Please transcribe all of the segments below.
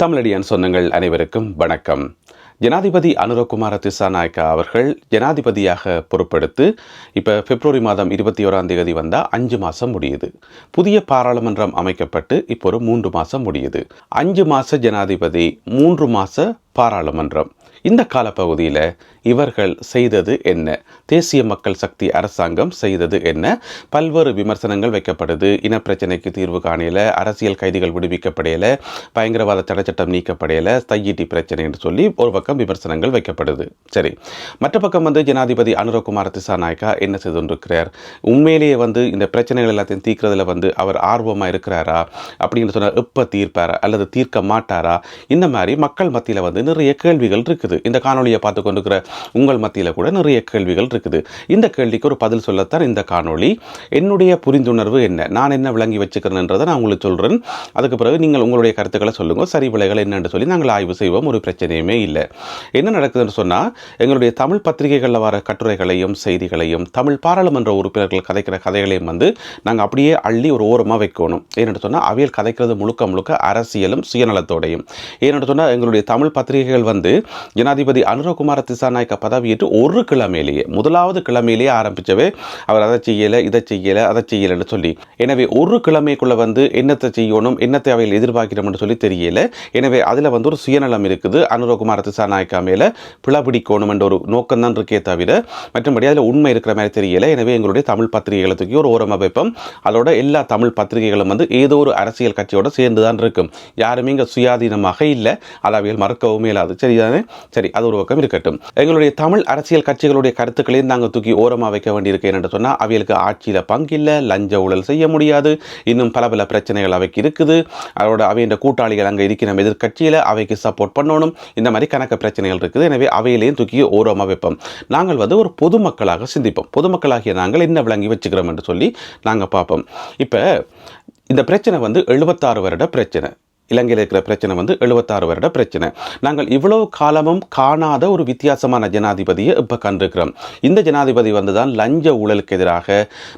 தமிழடியான் சொந்தங்கள் அனைவருக்கும் வணக்கம். ஜனாதிபதி அனுரகுமார திசாநாயக்கா அவர்கள் ஜனாதிபதியாக பொறுப்பெடுத்து இப்போ பிப்ரவரி மாதம் இருபத்தி ஓராம் தேதி வந்தால் அஞ்சு மாதம் முடியுது. புதிய பாராளுமன்றம் அமைக்கப்பட்டு இப்போ ஒரு மூன்று மாதம் முடியுது. அஞ்சு மாத ஜனாதிபதி மூன்று மாத பாராளுமன்றம். இந்த காலப்பகுதியில் இவர்கள் செய்தது என்ன? தேசிய மக்கள் சக்தி அரசாங்கம் செய்தது என்ன? பல்வேறு விமர்சனங்கள் வைக்கப்படுது. இனப்பிரச்சனைக்கு தீர்வு காணையில் அரசியல் கைதிகள் விடுவிக்கப்படையில பயங்கரவாத தடைச்சட்டம் சட்டம் தையீட்டி பிரச்சனை என்று சொல்லி ஒரு பக்கம் விமர்சனங்கள் வைக்கப்படுது. சரி மற்ற பக்கம் வந்து ஜனாதிபதி அனுரகுமார் திசாநாயக்கா என்ன செய்து கொண்டிருக்கிறார் உண்மையிலேயே வந்து இந்த பிரச்சனைகள் எல்லாத்தையும் தீர்க்கிறதுல வந்து அவர் ஆர்வமாக இருக்கிறாரா? அப்படின்னு சொன்னால் எப்போ தீர்ப்பாரா? அல்லது தீர்க்க மாட்டாரா? இந்த மாதிரி மக்கள் மத்தியில் வந்து நிறைய கேள்விகள் இருக்குது. இந்த காணொலியை பார்த்து கொண்டிருக்கிற உங்கள் மத்தியில் கூட நிறைய கேள்விகள் இருக்குது. இந்த கேள்விக்கு ஒரு பதில் சொல்லத்தான் இந்த காணொளி. என்னுடைய புரிந்துணர்வு என்ன? நான் என்ன விளங்கி வச்சுக்கிறேன்றதை நான் உங்களுக்கு சொல்கிறேன் அதுக்கு பிறகு நீங்கள் உங்களுடைய கருத்துக்களை சொல்லுங்கள் சரி விலைகள் என்னென்று சொல்லி நாங்கள் ஆய்வு செய்வோம். ஒரு பிரச்சனையுமே இல்லை. என்ன நடக்குதுன்னு சொன்னால் எங்களுடைய தமிழ் பத்திரிகைகளில் வர கட்டுரைகளையும் செய்திகளையும் தமிழ் பாராளுமன்ற உறுப்பினர்கள் கதைக்கிற கதைகளையும் வந்து நாங்கள் அப்படியே அள்ளி ஒரு ஓரமாக வைக்கணும். ஏன்னு சொன்னால் அவையில் கதைக்கிறது முழுக்க முழுக்க அரசியலும் சுயநலத்தோடையும். ஏன்னு சொன்னால் எங்களுடைய தமிழ் பத்திரிகைகள் வந்து ஜனாதிபதி அனுரகுமார திசாநாயக்க பதவியேற்று ஒரு கிழமையிலேயே முதலாவது கிழமையிலேயே ஆரம்பிச்சவே அவர் அதை செய்யலை இதை செய்யலை அதை செய்யலைன்னு சொல்லி. எனவே ஒரு கிழமைக்குள்ளே வந்து என்னத்தை செய்யணும் என்னத்தை அவையில் எதிர்பார்க்கிறோம்னு சொல்லி தெரியல. எனவே அதில் வந்து ஒரு சுயநலம் இருக்குது. அனுரகுமார திசாநாயக்கா மேலே பிளபிடிக்கணும் என்ற ஒரு நோக்கம் தான் இருக்கே தவிர மற்றபடி அதில் உண்மை இருக்கிற மாதிரி தெரியல. எனவே எங்களுடைய தமிழ் பத்திரிகைகளை தூக்கி ஒரு ஓரம் வைப்போம் அதோட எல்லா தமிழ் பத்திரிகைகளும் வந்து ஏதோ ஒரு அரசியல் கட்சியோட சேர்ந்து தான் இருக்கும். யாருமே இங்கே சுயாதீனமாக இல்லை. அதை அவையில் மறக்கவும் இல்லாது சரிதானே? சரி அது ஒரு பக்கம் இருக்கட்டும். எங்களுடைய தமிழ் அரசியல் கட்சிகளுடைய கருத்துக்களையும் நாங்கள் தூக்கி ஓரமாக வைக்க வேண்டியிருக்கேன் என்று சொன்னால் அவைகளுக்கு ஆட்சியில் பங்கில்லை லஞ்ச ஊழல் செய்ய முடியாது இன்னும் பல பல பிரச்சனைகள் அவைக்கு இருக்குது. அதோட அவையின் கூட்டாளிகள் அங்கே இருக்கிற எதிர்கட்சியில் அவைக்கு சப்போர்ட் பண்ணணும். இந்த மாதிரி கணக்கு பிரச்சனைகள் இருக்குது. எனவே அவையிலையும் தூக்கி ஓரமாக வைப்போம். நாங்கள் வந்து ஒரு பொதுமக்களாக சிந்திப்போம். பொதுமக்களாகிய நாங்கள் என்ன விளங்கி வச்சுக்கிறோம் என்று சொல்லி நாங்கள் பார்ப்போம். இப்போ இந்த பிரச்சனை வந்து எழுபத்தாறு வருட பிரச்சனை. இலங்கையில் இருக்கிற பிரச்சனை வந்து எழுபத்தாறு வருட பிரச்சனை. நாங்கள் இவ்வளவு காலமும் காணாத ஒரு வித்தியாசமான ஜனாதிபதியை இப்போ கண்டிருக்கிறோம். இந்த ஜனாதிபதி வந்து தான் லஞ்ச ஊழலுக்கு எதிராக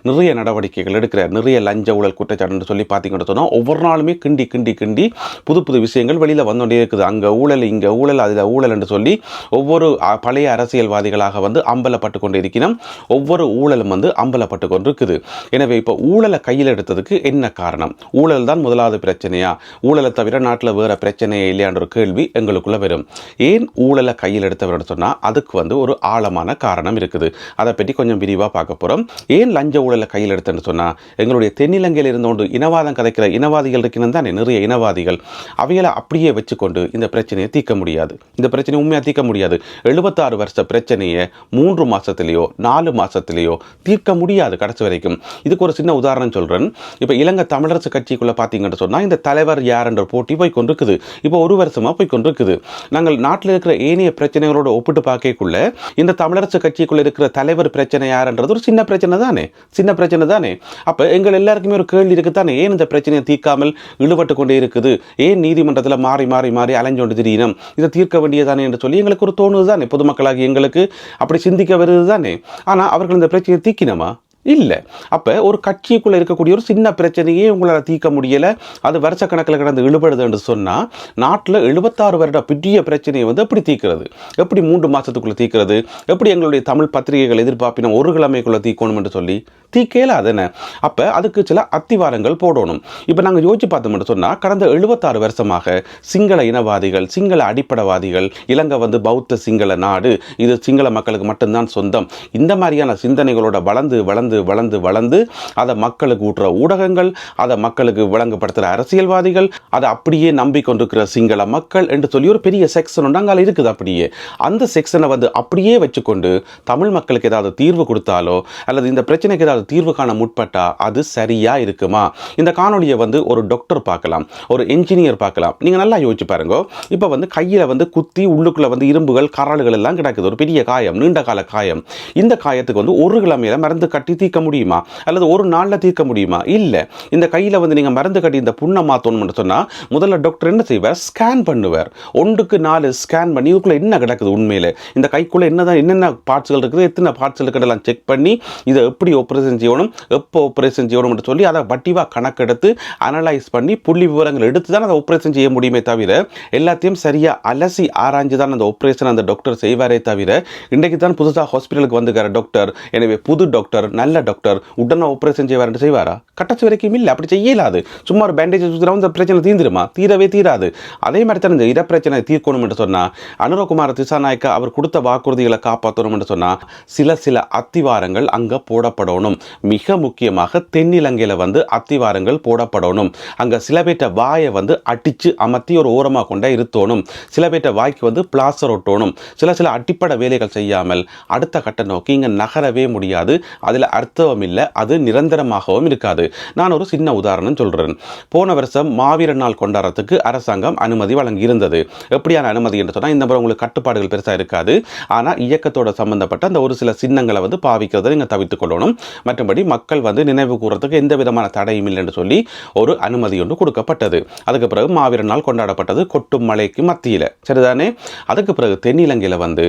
நிறைய நடவடிக்கைகள் எடுக்கிறார். நிறைய லஞ்ச ஊழல் குற்றச்சாட்டுன்னு சொல்லி பார்த்தீங்கன்னு சொன்னால் ஒவ்வொரு நாளுமே கிண்டி கிண்டி கிண்டி புது புது விஷயங்கள் வெளியில் வந்துகிட்டே இருக்குது. அங்கே ஊழல் இங்கே ஊழல் அதில் ஊழல் என்று சொல்லி ஒவ்வொரு பழைய அரசியல்வாதிகளாக வந்து அம்பலப்பட்டு கொண்டு இருக்கிறோம் ஒவ்வொரு ஊழலும் வந்து அம்பலப்பட்டு கொண்டு இருக்குது எனவே இப்போ ஊழலை கையில் எடுத்ததுக்கு என்ன காரணம்? ஊழல் தான் முதலாவது பிரச்சனையா? ஊழலை தவிர நாட்டில் வேறு பிரச்சனையே இல்லையான்ற ஒரு கேள்வி எங்களுக்குள்ளே வரும். ஏன் ஊழலை கையில் எடுத்தவர்னு சொன்னால் அதுக்கு வந்து ஒரு ஆழமான காரணம் இருக்குது. அதை பற்றி கொஞ்சம் விரிவாக பார்க்க போகிறோம் ஏன் லஞ்ச ஊழலை கையில் எடுத்தேன்னு சொன்னால் எங்களுடைய தென்னிலங்கையில் இருந்தோண்டு இனவாதம் கதைக்கிற இனவாதிகள் இருக்கணும் தானே நிறைய இனவாதிகள். அவைகளை அப்படியே வச்சுக்கொண்டு இந்த பிரச்சனையை தீர்க்க முடியாது. இந்த பிரச்சனையை உண்மையாக தீர்க்க முடியாது. எழுபத்தாறு வருஷ பிரச்சனையை மூன்று மாதத்துலேயோ நாலு மாதத்துலேயோ தீர்க்க முடியாது கடைசி வரைக்கும். இதுக்கு ஒரு சின்ன உதாரணம் சொல்கிறேன் இப்போ இலங்கை தமிழரசு கட்சிக்குள்ளே பார்த்தீங்கன்னு சொன்னால் இந்த தலைவர் யார் என்ற போட்டி போய் கொண்டிருக்குது இப்போ ஒரு வருஷமாக போய் கொண்டிருக்குது நாங்கள் நாட்டில் இருக்கிற ஏனைய பிரச்சனைகளோட ஒப்பிட்டு பார்க்கக்குள்ள இந்த தமிழரசு கட்சிக்குள்ளே இருக்கிற தலைவர் பிரச்சனை யாருன்றது ஒரு சின்ன பிரச்சனை தானே? சின்ன பிரச்சனை தானே? அப்போ எங்கள் எல்லாருக்குமே ஒரு கேள்வி இருக்குது தானே? ஏன் இந்த பிரச்சனையை தீர்க்காமல் இழுபட்டு கொண்டே இருக்குது? ஏன் நீதிமன்றத்தில் மாறி மாறி மாறி அலைஞ்சோண்டு திடீரம் இதை தீர்க்க வேண்டியதானே என்று சொல்லி எங்களுக்கு ஒரு தோணுது தானே. பொதுமக்களாகி எங்களுக்கு அப்படி சிந்திக்க வருது தானே? ஆனால் அவர்கள் இந்த பிரச்சனையை தீக்கினமா? இல்லை. அப்போ ஒரு கட்சிக்குள்ளே இருக்கக்கூடிய ஒரு சின்ன பிரச்சனையே உங்களால் தீர்க்க முடியலை. அது வருஷக்கணக்கில் கிடந்து இழுபடுதுன்னு சொன்னால் நாட்டில் எழுபத்தாறு வருட பெரிய பிரச்சனையை வந்து எப்படி தீர்க்கிறது? எப்படி மூன்று மாதத்துக்குள்ளே தீர்க்கிறது? எப்படி எங்களுடைய தமிழ் பத்திரிகைகள் எதிர்பார்ப்பின ஒரு கிழமைக்குள்ளே தீர்க்கணும் என்று சொல்லி? தீர்க்கல அதனை அப்போ அதுக்கு சில அத்திவாரங்கள் போடணும். இப்போ நாங்கள் யோசிச்சு பார்த்தோம்னு சொன்னால் கடந்த எழுபத்தாறு வருஷமாக சிங்கள இனவாதிகள் சிங்கள அடிப்படைவாதிகள் இலங்கை வந்து பௌத்த சிங்கள நாடு இது சிங்கள மக்களுக்கு மட்டும்தான் சொந்தம். இந்த மாதிரியான சிந்தனைகளோட வளர்ந்து வளர்ந்து வளர்ந்து வளர்ந்து அதை மக்களுக்கு ஊட்டுற ஊடகங்கள் அதை மக்களுக்கு விளங்கப்படுத்துகிற அரசியல்வாதிகள் அதை அப்படியே நம்பிக்கொண்டிருக்கிற சிங்கள மக்கள் என்று சொல்லி ஒரு பெரிய செக்ஷன் ஒன்று அங்கே இருக்குது அப்படியே. அந்த செக்ஷனை வந்து அப்படியே வச்சுக்கொண்டு தமிழ் மக்களுக்கு ஏதாவது தீர்வு கொடுத்தாலோ அல்லது இந்த பிரச்சனைக்கு ஏதாவது தீர்வு காண முற்பட்டா அது சரியா இருக்குமா? இந்த காணொலியை வந்து ஒரு டாக்டர் பார்க்கலாம் ஒரு என்ஜினியர் பார்க்கலாம். நீங்கள் நல்லா யோசிச்சு பாருங்க. இப்போ வந்து கையில் வந்து குத்தி உள்ளுக்குள்ளே வந்து இரும்புகள் கரால்கள் எல்லாம் கிடக்குது. ஒரு பெரிய காயம் நீண்ட கால காயம். இந்த காயத்துக்கு வந்து ஒரு கிழமையில மருந்து கட்டி தீர்க்க முடியுமா? அல்லது ஒரு நாளில் தீர்க்க முடியுமா? இல்லை இந்த கையில் வந்து நீங்கள் மருந்து கட்டி இந்த புண்ணை மாற்றணும்னு சொன்னால் முதல்ல டாக்டர் என்ன செய்வார் ஸ்கேன் பண்ணுவார். ஒன்றுக்கு நாலு ஸ்கேன் பண்ணி இதுக்குள்ளே என்ன கிடக்குது உண்மையில்? இந்த கைக்குள்ளே என்னதான் என்னென்ன பார்ட்ஸ்கள் இருக்குது எத்தனை பார்ட்ஸ்கள் இருக்குதெல்லாம் செக் பண்ணி இதை எப்படி ஆப்ரேஷன் செய்யணும் எப்போ ஆப்ரேஷன் செய்யணும்னு சொல்லி அதை வட்டிவாக கணக்கெடுத்து அனலைஸ் பண்ணி புள்ளி விவரங்கள் எடுத்து தான் அதை ஆப்ரேஷன் செய்ய முடியுமே தவிர எல்லாத்தையும் சரியாக அலசி ஆராய்ஞ்சு தான் அந்த ஆப்ரேஷன் அந்த டாக்டர் செய்வாரே தவிர இன்றைக்கு தான் புதுசாக ஹாஸ்பிட்டலுக்கு வந்துக்கிற டாக்டர் எனவே புது டாக்டர் நல்ல டாக்டர் உடனே ஆப்ரேஷன் செய்வார்னு செய்வாரா? கட்டச்சு வரைக்கும் இல்லை அப்படி செய்யலாது சும்மா ஒரு பேண்டேஜ் சுற்றுறா இந்த பிரச்சனை தீந்துருமா தீரவே தீராது. அதே மாதிரி தான் இந்த இடப்பிரச்சனை தீர்க்கணும் என்று சொன்னால் அனுரகுமார் திசாநாயக்க அவர் கொடுத்த வாக்குறுதிகளை காப்பாற்றணும் என்று சொன்னால் சில சில அத்திவாரங்கள் அங்கே போடப்படணும். மிக முக்கியமாக தென்னிலங்கையில் வந்து அத்திவாரங்கள் போடப்படணும். அங்கே சில பேர்ட்ட வாயை வந்து அடித்து அமர்த்தி ஒரு ஓரமாக கொண்டே இருத்தோணும். சில பேர்ட்ட வாய்க்கு வந்து பிளாஸ்டர் ஒட்டணும். சில சில அடிப்படை வேலைகள் செய்யாமல் அடுத்த கட்ட நோக்கி இங்கே நகரவே முடியாது. அதில் அர்த்தம் இல்லை அது நிரந்தரமாகவும் இருக்காது. நான் ஒரு சின்ன உதாரணம் சொல்கிறேன் போன வருஷம் மாவீரர் நாள் கொண்டாடுறதுக்கு அரசாங்கம் அனுமதி வழங்கி இருந்தது எப்படியான அனுமதி என்று சொன்னால் இந்த முறை உங்களுக்கு கட்டுப்பாடுகள் பெருசாக இருக்காது. ஆனால் இயக்கத்தோட சம்பந்தப்பட்ட அந்த ஒரு சில சின்னங்களை வந்து பாவிக்கிறதை நீங்கள் தவித்துக் கொள்ளணும். மற்றபடி மக்கள் வந்து நினைவு கூறத்துக்கு எந்த விதமான தடையும் இல்லை என்று சொல்லி ஒரு அனுமதி ஒன்று கொடுக்கப்பட்டது. அதுக்கு பிறகு மாவீரர் நாள் கொண்டாடப்பட்டது கொட்டும் மலைக்கு மத்தியில். சரிதானே? அதுக்கு பிறகு தென்னிலங்கையில் வந்து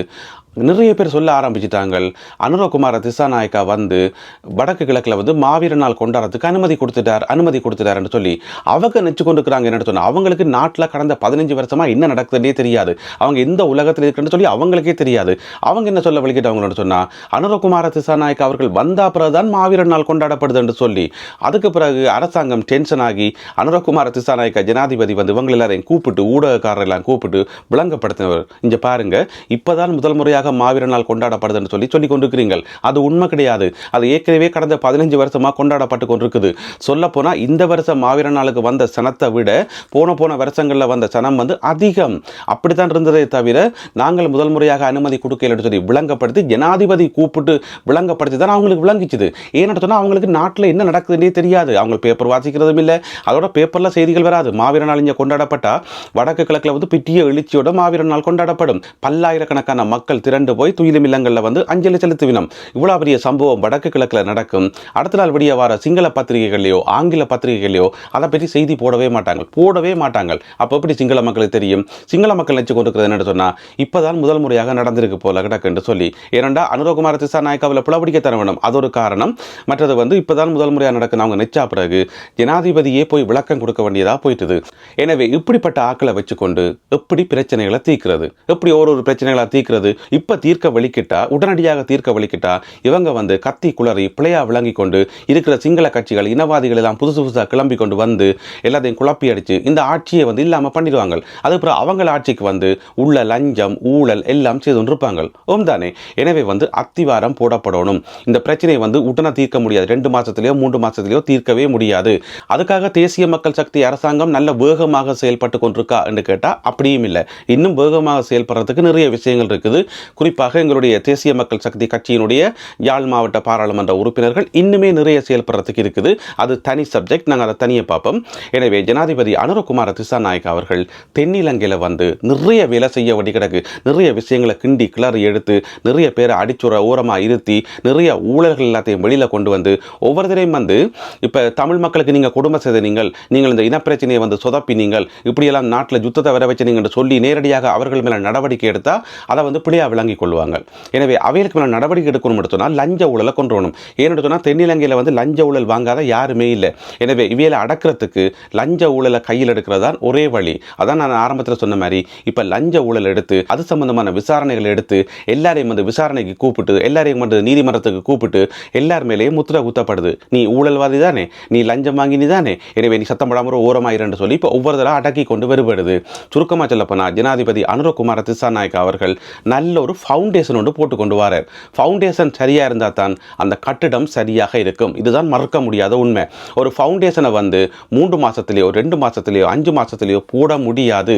நிறைய பேர் சொல்ல ஆரம்பிச்சிட்டாங்க அனுரகுமார திசாநாயக்கா வந்து வடக்கு கிழக்கில் வந்து மாவீர நாள் கொண்டாடுறதுக்கு அனுமதி கொடுத்துட்டார் அனுமதி கொடுத்துட்டாருன்னு சொல்லி அவங்க நெச்சு கொண்டுக்கிறாங்க என்ன சொன்னால் அவங்களுக்கு நாட்டில் கடந்த பதினஞ்சு வருஷமாக என்ன நடக்குதுன்னே தெரியாது. அவங்க எந்த உலகத்தில் இருக்குன்னு சொல்லி அவங்களுக்கே தெரியாது. அவங்க என்ன சொல்ல வலிக்கிட்டவங்களோட சொன்னால் அனுரகுமார திசாநாயக்கா அவர்கள் வந்தா பிறகுதான் மாவீர நாள் கொண்டாடப்படுதுன்னு சொல்லி அதுக்கு பிறகு அரசாங்கம் டென்ஷன் ஆகி அனுரகுமார திசாநாயக்கா ஜனாதிபதி வந்து இவங்க எல்லாரையும் கூப்பிட்டு ஊடகக்காரர் எல்லாம் கூப்பிட்டு விளங்கப்படுத்தினவர். இங்கே பாருங்க இப்போதான் முதல் முறையாக மாவீர நாள் கொண்டாடப்படுதுன்னு சொல்லி சொல்லி கொண்டிருக்கிறீர்கள். அது உண்மை கிடையாது. அது ஏற்கனவே கடந்த பதினஞ்சு வருஷமாக கொண்டாடப்பட்டு கொண்டிருக்குது. சொல்ல போனால் இந்த வருஷம் மாவீர நாளுக்கு வந்த சனத்தை விட போன போன வருஷங்களில் வந்த சனம் வந்து அதிகம். அப்படித்தான் இருந்ததே தவிர நாங்கள் முதல் முறையாக அனுமதி கொடுக்கலன்னு சொல்லி விளங்கப்படுத்தி ஜனாதிபதி கூப்பிட்டு விளங்கப்படுத்தி தான் அவங்களுக்கு விளங்கிச்சுது. ஏன்னு சொன்னால் அவங்களுக்கு நாட்டில் என்ன நடக்குதுன்னே தெரியாது. அவங்க பேப்பர் வாசிக்கிறதும் இல்லை. அதோட பேப்பரில் செய்திகள் வராது. மாவீர நாள் இங்கே கொண்டாடப்பட்டால் வடக்கு கிழக்கில் வந்து பிட்டிய எழுச்சியோட மாவீர நாள் கொண்டாடப்படும். பல்லாயிரக்கணக்கான மக்கள் திரண்டு போய் துயிலும் இல்லங்களில் வந்து அஞ்சலி செலுத்துவினம். இவ்வளோ பெரிய சம்பவம் வடக்கு கிழக்கில் நடக்கும். அடுத்த நாள் விடிய வர சிங்கள பத்திரிகைகளையோ ஆங்கில பத்திரிகைகளையோ அதை பற்றி செய்தி போடவே மாட்டாங்க. போடவே மாட்டாங்க. அப்போ எப்படி சிங்கள மக்களுக்கு தெரியும்? சிங்கள மக்கள் நினச்சி கொண்டிருக்கிறது என்னன்னு சொன்னால் இப்போதான் முதல் முறையாக நடந்திருக்கு போல கிடக்குன்னு சொல்லி. ஏனண்டா அனுரகுமார திசாநாயக்காவில் பிளவடிக்க தர வேணும் அது ஒரு காரணம் மற்றது வந்து இப்போதான் முதல் முறையாக நடக்கணும் அவங்க நிச்சா பிறகு ஜனாதிபதியே போய் விளக்கம் கொடுக்க வேண்டியதாக போயிட்டுது. எனவே இப்படிப்பட்ட ஆக்களை வச்சுக்கொண்டு எப்படி பிரச்சனைகளை தீர்க்கிறது? எப்படி ஒரு ஒரு பிரச்சனைகளை தீர்க்கிறது? இப்போ தீர்க்க வலிக்கிட்டா உடனடியாக தீர்க்க வலிக்கிட்டா இவங்க வந்து கத்தி குளறி பிழையாக விளங்கி கொண்டு இருக்கிற சிங்கள கட்சிகள் இனவாதிகள் எல்லாம் புதுசு புதுசாக கிளம்பி கொண்டு வந்து எல்லாத்தையும் குழப்பி அடித்து இந்த ஆட்சியை வந்து இல்லாமல் பண்ணிடுவாங்க. அதுக்கப்புறம் அவங்கள ஆட்சிக்கு வந்து உள்ள லஞ்சம் ஊழல் எல்லாம் செய்து கொண்டிருப்பாங்க. ஓம் தானே. எனவே வந்து அத்திவாரம் போடப்படணும். இந்த பிரச்சனையை வந்து உடனே தீர்க்க முடியாது. ரெண்டு மாதத்துலேயோ மூன்று மாதத்துலேயோ தீர்க்கவே முடியாது. அதுக்காக தேசிய மக்கள் சக்தி அரசாங்கம் நல்ல வேகமாக செயல்பட்டு கொண்டிருக்கா என்று கேட்டால் அப்படியும் இல்லை. இன்னும் வேகமாக செயல்படுறதுக்கு நிறைய விஷயங்கள் இருக்குது. குறிப்பாக எங்களுடைய தேசிய மக்கள் சக்தி கட்சியினுடைய யாழ் மாவட்ட பாராளுமன்ற உறுப்பினர்கள் இன்னுமே நிறைய செயல்படுறதுக்கு இருக்குது. அது தனி சப்ஜெக்ட் நாங்கள் அதை தனியாக பார்ப்போம். எனவே ஜனாதிபதி அனுரகுமார திசாநாயக் அவர்கள் தென்னிலங்கையில் வந்து நிறைய வேலை செய்ய வேண்டி கிடக்கு. நிறைய விஷயங்களை கிண்டி கிளறி எடுத்து நிறைய பேரை அடிச்சுற ஓரமாக இருத்தி நிறைய ஊழல்கள் எல்லாத்தையும் வெளியில் கொண்டு வந்து ஒவ்வொருத்தரையும் வந்து இப்போ தமிழ் மக்களுக்கு நீங்கள் குடும்ப செய்த நீங்கள் நீங்கள் இந்த இனப்பிரச்சனையை வந்து சொதப்பி நீங்கள் இப்படியெல்லாம் நாட்டில் யுத்தத்தை வர வச்சு நீங்கள் சொல்லி நேரடியாக அவர்கள் மேலே நடவடிக்கை எடுத்தால் அதை வந்து பிள்ளையா விளங்க கொள்வாங்க எனவே அவைகளுக்கு மேலே நடவடிக்கை எடுக்கணும் சொன்னால் லஞ்ச ஊழலை கொண்டு வரணும். ஏன்னு சொன்னால் தென்னிலங்கையில் வந்து லஞ்ச ஊழல் வாங்காத யாருமே இல்லை. எனவே இவையில அடக்கிறதுக்கு லஞ்ச ஊழலை கையில் எடுக்கிறது தான் ஒரே வழி. அதான் நான் ஆரம்பத்தில் சொன்ன மாதிரி இப்போ லஞ்ச ஊழல் எடுத்து அது சம்பந்தமான விசாரணைகள் எடுத்து எல்லாரையும் வந்து விசாரணைக்கு கூப்பிட்டு எல்லாரையும் வந்து நீதிமன்றத்துக்கு கூப்பிட்டு எல்லார் மேலேயும் முத்திரை குத்தப்படுது. நீ ஊழல்வாதி தானே நீ லஞ்சம் வாங்கினி தானே எனவே நீ சத்தம் படாமல் ஓரமாயிரன்னு சொல்லி இப்போ ஒவ்வொரு தடவை அடக்கி கொண்டு வருபடுது சுருக்கமாக சொல்லப்போனால் ஜனாதிபதி அனுரகுமார திசாநாயக் அவர்கள் நல்ல ஒரு ஃபவுண்டேஷன் ஒன்று போட்டு கொண்டு வரார் ஃபவுண்டேஷன் சரியாக இருந்தால் தான் அந்த கட்டிடம் சரியாக இருக்கும். இதுதான் மறக்க முடியாத உண்மை. ஒரு ஃபவுண்டேஷனை வந்து மூன்று மாதத்துலேயோ ரெண்டு மாதத்துலேயோ அஞ்சு மாதத்துலேயோ போட முடியாது.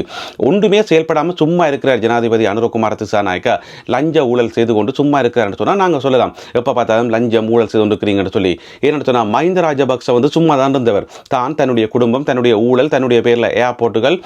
ஒன்றுமே செயல்படாமல் சும்மா இருக்கிறார் ஜனாதிபதி அனுரகுமார திசாநாயக்கா. லஞ்ச ஊழல் செய்து கொண்டு சும்மா இருக்கிறார்னு சொன்னால் நாங்கள் சொல்லலாம். எப்போ பார்த்தாலும் லஞ்சம் ஊழல் செய்து கொண்டு இருக்கிறீங்கன்னு சொல்லி. ஏன்னு சொன்னால் மஹிந்த ராஜபக்ச வந்து சும்மா தான் இருந்தவர். தான் தன்னுடைய குடும்பம் தன்னுடைய ஊழல் தன்னுடைய பேரில் ஏர்போர்ட்டுகள்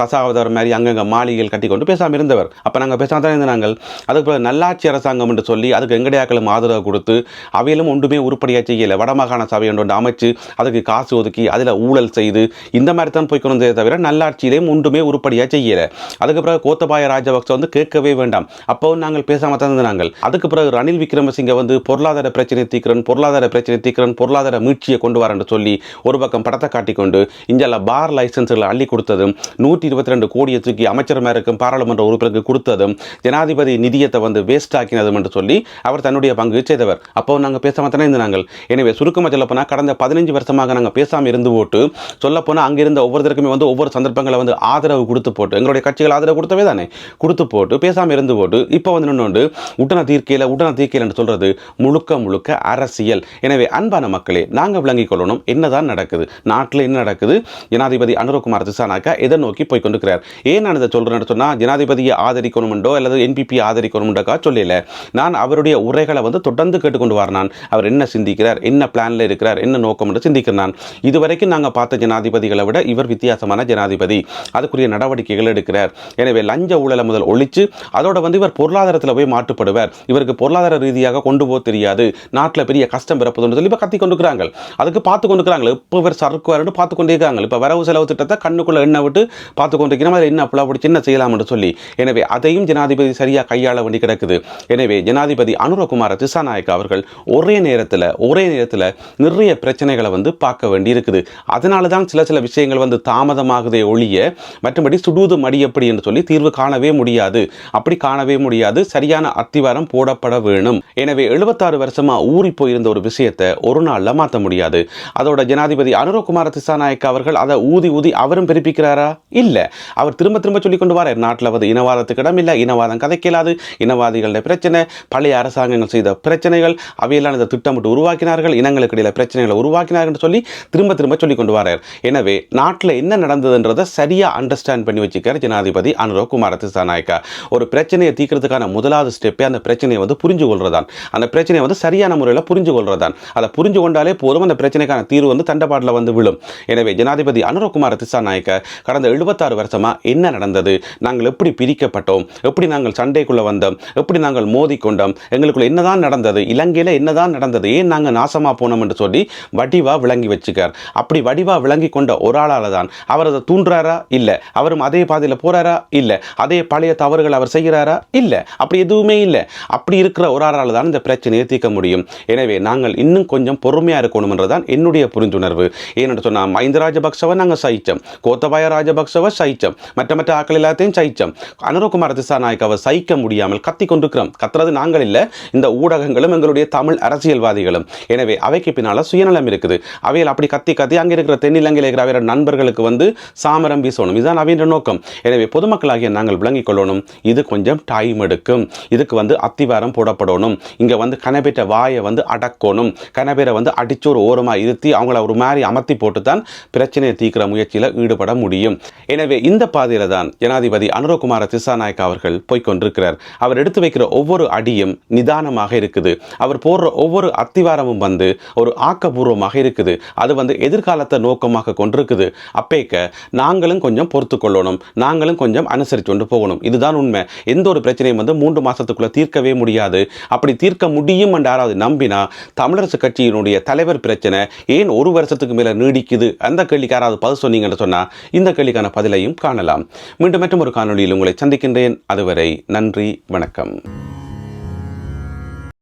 தசாவதாரம் மாதிரி அங்கங்கே மாளிகைகள் கட்டி கொண்டு பேசாமல் இருந்தவர். அப்போ நாங்கள் பேசாமல் தான் இருந்தாங்க நாங்கள்? அதுக்கு பிறகு நல்லாட்சி அரசாங்கம் என்று சொல்லி அதுக்கு வெங்கடையாக்களும் ஆதரவு கொடுத்து அவையிலும் ஒன்றுமே உருப்படியாக செய்யலை. வடமாகாண சபை ஒன்று அமைச்சு அதுக்கு காசு ஒதுக்கி அதில் ஊழல் செய்து இந்த மாதிரி தான் போய் கொண்டு தவிர நல்லாட்சியிலையும் ஒன்றுமே உருப்படியாக செய்யலை. அதுக்கு பிறகு கோத்தபாய ராஜபக்ச வந்து கேட்கவே வேண்டாம். அப்போவும் நாங்கள் பேசாம தான் நாங்கள். அதுக்கு பிறகு ரணில் விக்ரமசிங்க வந்து பொருளாதார பிரச்சனை தீக்கிறன் பொருளாதார பிரச்சனை தீக்கிறன் பொருளாதார மீட்சியை கொண்டு வரேன்னு சொல்லி ஒரு பக்கம் படத்தை காட்டிக்கொண்டு இந்தியாவில் பார் லைசன்ஸ்களை அள்ளி கொடுத்ததும் நூற்றி இருபத்தி ரெண்டு கோடியை தூக்கி அமைச்சர் மேருக்கும் பாராளுமன்ற உறுப்பினருக்கு கொடுத்ததும் ஜனாதிபதி நிதியத்தை வந்து வேஸ்ட் ஆக்கினதும் என்று சொல்லி அவர் தன்னுடைய பங்கு செய்தவர். அப்போ நாங்கள் பேசாமல் தானே இருந்தாங்க. எனவே சுருக்கமாக சொல்லப்போனால் கடந்த பதினஞ்சு வருஷமாக நாங்கள் பேசாமல் இருந்து போட்டு சொல்லப்போனால் அங்கே இருந்த ஒவ்வொருத்தருக்குமே வந்து ஒவ்வொரு சந்தர்ப்பங்களை வந்து ஆதரவு கொடுத்து போட்டு எங்களுடைய கட்சிகள் ஆதரவு கொடுத்தவே தானே? கொடுத்து போட்டு பேசாமல் இருந்து போட்டு இப்போ வந்து இன்னொன்று உடன தீர்க்கையில் உடன தீர்க்கையில் என்று சொல்கிறது முழுக்க முழுக்க அரசியல். எனவே அன்பான மக்களே நாங்கள் விளங்கிக் கொள்ளணும். என்னதான் நடக்குது? நாட்டில் என்ன நடக்குது? ஜனாதிபதி அனுரகுமார் திசானாக்கா எதை நோக்கி போய் கொண்டிருக்கிறார்? ஏன் நான் இதை சொல்கிறேன்னு சொன்னால் ஜனாதிபதியை ஆதரிக்கணுமெண்டோ அல்லது என்பிபி ஆதரிக்கணும்ன்றக்கா சொல்லல. நான் அவருடைய உரைகளை வந்து தொடர்ந்து கேட்டுக்கொண்டு வர நான் அவர் என்ன சிந்திக்கிறார் என்ன பிளானில் இருக்கிறார் என்ன நோக்கம் என்று சிந்திக்கிறேன் நான். இதுவரைக்கும் நாங்கள் பார்த்த ஜனாதிபதிகளை விட இவர் வித்தியாசமான ஜனாதிபதி. அதுக்குரிய நடவடிக்கைகள் எடுக்கிறார். எனவே லஞ்ச ஊழலை முதல் ஒழிச்சு அதோட வந்து இவர் பொருளாதாரத்தில் போய் மாட்டுப்படுவார் இவருக்கு பொருளாதார ரீதியாக கொண்டு போக தெரியாது. நாட்டில் பெரிய கஷ்டம் பிறப்பதுன்னு சொல்லி இப்போ கத்தி கொண்டுக்கிறாங்க அதுக்கு பார்த்து கொண்டுக்கிறாங்க இப்போ இவர் சறுக்குவார்னு பார்த்து கொண்டே இருக்காங்க இப்போ வரவு செலவு திட்டத்தை கண்ணுக்குள்ளே எண்ணெய் விட்டு பார்த்து கொண்டிருக்கிறோம் அதில் என்ன அப்பளா பிடிச்சி என்ன செய்யலாம்னு சொல்லி. எனவே அதையும் ஜனாதிபதி சரியாக கையாள வேண்டி கிடக்குது. எனவே ஜனாதிபதி அனுரகுமார திசாநாயக் அவர்கள் ஒரே நேரத்தில் ஒரே நேரத்தில் நிறைய பிரச்சனைகளை வந்து பார்க்க வேண்டி இருக்குது. அதனால தான் சில சில விஷயங்கள் வந்து தாமதமாகுதே ஒழிய மற்றபடி சுடுவது மடி எப்படி என்று சொல்லி தீர்வு காணவே முடியாது. அப்படி காணவே முடியாது. சரியான அத்திவாரம் போடப்பட வேணும். எனவே எழுபத்தாறு வருஷமா ஊறி போயிருந்த ஒரு விஷயத்தை ஒரு நாளில் மாற்ற முடியாது. அதோட ஜனாதிபதி அனுரகுமார திசாநாயக் அவர்கள் அதை ஊதி ஊதி அவரும் பிறப்பிக்கிறாரா? இல்லை. அவர் திரும்ப திரும்ப சொல்லி கொண்டு நாட்டில் வந்து இனவாதத்துக்கு இடம் இல்லை இனவாதம் கதைக்கலாது இனவாதிகளுடைய பிரச்சனை பழைய அரசாங்கங்கள் செய்த பிரச்சனைகள் அவையெல்லாம் இந்த திட்டமிட்டு உருவாக்கினார்கள் இனங்களுக்கு இடையில பிரச்சனைகளை உருவாக்கினார்கள் என்று சொல்லி திரும்ப திரும்ப சொல்லி கொண்டு வரார். எனவே நாட்டில் என்ன நடந்ததுன்றதை சரியா அண்டர்ஸ்டாண்ட் பண்ணி வச்சுக்கிறார் ஜனாதிபதி அனுரவ் குமார திசாநாயக்கா. ஒரு பிரச்சனையை தீர்க்கிறதுக்கான முதலாவது ஸ்டெப்பே அந்த பிரச்சனையை வந்து புரிஞ்சு கொள்றதான். அந்த பிரச்சனையை வந்து சரியான முறையில் புரிஞ்சு கொள்றதான். அதை புரிஞ்சு கொண்டாலே போதும் அந்த பிரச்சனைக்கான தீர்வு வந்து தண்டபாட்டில் வந்து விழும். எனவே ஜனாதிபதி அனுரகுமார திசாநாயக்க கடந்த எழுபத்தாறு வருஷமா என்ன நடந்தது? நாங்கள் எப்படி பிரிக்கப்பட்டோம்? எப்படி நாங்கள் சண்டைக்குள்ள வந்தோம். எப்படி நாங்கள் மோதி கொண்டோம் எங்களுக்குள்ள என்னதான் நடந்தது? இலங்கையில் என்னதான் நடந்தது? ஏன் நாங்கள் நாசமா போனோம் என்று சொல்லி வடிவா விளங்கி வச்சுக்கார். அப்படி வடிவா விளங்கி கொண்ட ஒரு ஆளால தான் அவர் அதை தூண்டுறாரா இல்லை. அவரும் அதே பாதையில் போறாரா? இல்லை. அதே பழைய தவறுகள் அவர் செய்கிறாரா? இல்லை. அப்படி எதுவுமே இல்லை. அப்படி இருக்கிற ஒரு ஆளால தான் இந்த பிரச்சனையை தீர்க்க முடியும். எனவே நாங்கள் இன்னும் கொஞ்சம் பொறுமையா இருக்கணும்ன்றதான் என்னுடைய புரிந்துணர்வு. ஏன்னு சொன்னால் மஹிந்த ராஜபக்சவை நாங்கள் சகித்தோம் கோத்தபாய ராஜபக்சவை சகித்தோம் மற்ற மற்ற ஆக்கள் எல்லாத்தையும் சகித்தோம் அனுரகுமார திசாநாயக்காவை சகிக்க முடியாமல் கத்தி கொண்டிருக்கிறோம். கத்துறது நாங்கள் இல்லை. இந்த ஊடகங்களும் எங்களுடைய தமிழ் அரசியல்வாதிகளும். எனவே அவைக்கு பின்னால் சுயநலம் இருக்குது. அவையில் அப்படி கத்தி கத்தி அங்கே இருக்கிற தென்னிலங்கையில் இருக்கிற நண்பர்களுக்கு வந்து சாமரம் வீசணும். இதுதான் அவையின் நோக்கம். எனவே பொதுமக்களாகிய நாங்கள் விளங்கிக் கொள்ளணும். இது கொஞ்சம் டைம் எடுக்கும். இதுக்கு வந்து அத்திவாரம் போடப்படணும். இங்கே வந்து கனபெற்ற வாயை வந்து அடக்கணும். கனபேரை வந்து அடிச்சு ஒரு இருத்தி அவங்கள ஒரு மாதிரி அமர்த்தி போட்டு தான் பிரச்சனையை தீர்க்கிற முயற்சியில் ஈடுபட முடியும். எனவே இந்த பாதையில் தான் ஜனாதிபதி அனுரகுமார திசாநாயக்கா அவர்கள் அவர் எடுத்து வைக்கிற ஒவ்வொரு அடியும் நிதானமாக இருக்குது. அவர் போடுற ஒவ்வொரு அத்திவாரமும் வந்து ஒரு ஆக்கப்பூர்வமாக இருக்குது. அது வந்து எதிர்காலத்தை நோக்கமாக கொண்டிருக்குது. அப்பேக்க நாங்களும் கொஞ்சம் பொறுத்து கொள்ளணும். நாங்களும் கொஞ்சம் அனுசரித்து கொண்டு போகணும். இதுதான் உண்மை. எந்த ஒரு பிரச்சனையும் வந்து மூன்று மாதத்துக்குள்ளே தீர்க்கவே முடியாது. அப்படி தீர்க்க முடியும் என்று யாராவது நம்பினா தமிழரசு கட்சியினுடைய தலைவர் பிரச்சனை ஏன் ஒரு வருஷத்துக்கு மேலே நீடிக்குது? அந்த கேள்விக்கு யாராவது பதில் சொன்னீங்கன்னு சொன்னால் இந்த கேள்விக்கான பதிலையும் காணலாம். மீண்டும் மற்றும் ஒரு காணொலியில் உங்களை சந்திக்கின்றேன். அதுவரை நன்றி வணக்கம்.